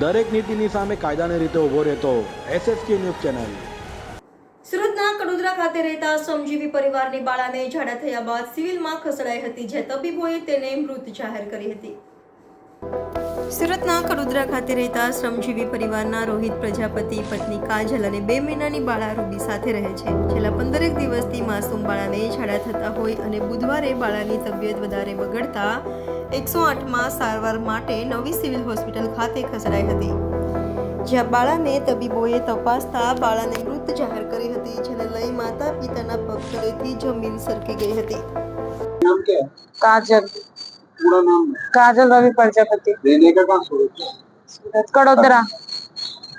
દરેક નીતિની સામે કાયદાની રીતે ઊભો રહેતો એસએસકે ન્યૂઝ ચેનલ. સુરતના કડોદરા ખાતે રહેતા શ્રમજીવી પરિવારની બાળાને ઝાડા થયા બાદ સિવિલમાં ખસેડાઈ હતી, જે તબીબોએ તેને મૃત જાહેર કરી હતી. સુરતના કડોદરા ખાતે રહેતા શ્રમજીવી પરિવારના રોહિત પ્રજાપતિ, પત્ની કાજલ અને બે મહિનાની બાળા રૂબી સાથે રહે છે. છેલ્લા પંદરેક દિવસથી માસૂમ બાળાને ઝાડા થતા હોય અને બુધવારે બાળાની તબિયત વધારે બગડતા એકસો આઠમાં સારવાર માટે નવી સિવિલ હોસ્પિટલ ખાતે ખસેડાઈ હતી. જ્યાં બાળાને તબીબોએ તપાસતા બાળાને મૃત જાહેર કરી હતી, જેને લઈ માતા પિતાના પગતળેથી જમીન સરકી ગઈ હતી. કાજલ पूरा नाम है? काजल रवि प्रजापति। रहने का कहाँ सूरत सूरत कड़ोदरा।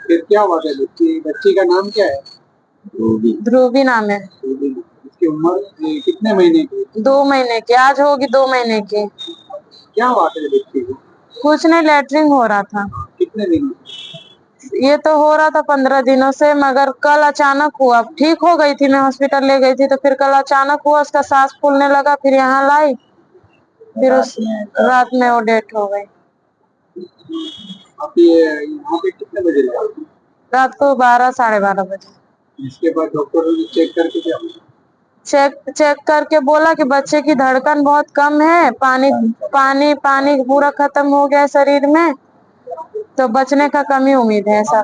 फिर क्या हुआ था बच्ची बच्ची का नाम क्या है? ध्रुवी। नाम है। इसकी उम्र कितने महीने की दो महीने की। आज होगी दो महीने की। क्या हुआ था बच्ची को? कुछ नहीं लेटरिन हो रहा था। कितने दिन ये तो हो रहा था पंद्रह दिनों से मगर कल अचानक हुआ। ठीक हो गई थी मैं हॉस्पिटल ले गई थी तो फिर कल अचानक हुआ उसका सांस फूलने लगा फिर यहाँ लाई। फिर उस रात में वो डेट हो गई। आप ये यहाँ पे कितने बजे रात को बारह साढ़े बारह बजे। इसके बाद डॉक्टर ने चेक करके क्या? बोला? चेक चेक करके बोला कि बच्चे की धड़कन बहुत कम है पानी पानी पानी पूरा खत्म हो गया शरीर में तो बचने का कमी उम्मीद है ऐसा।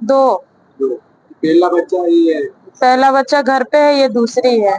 दो। दो। पहला बच्चा ये है। पहला बच्चा घर पे है ये दूसरी है।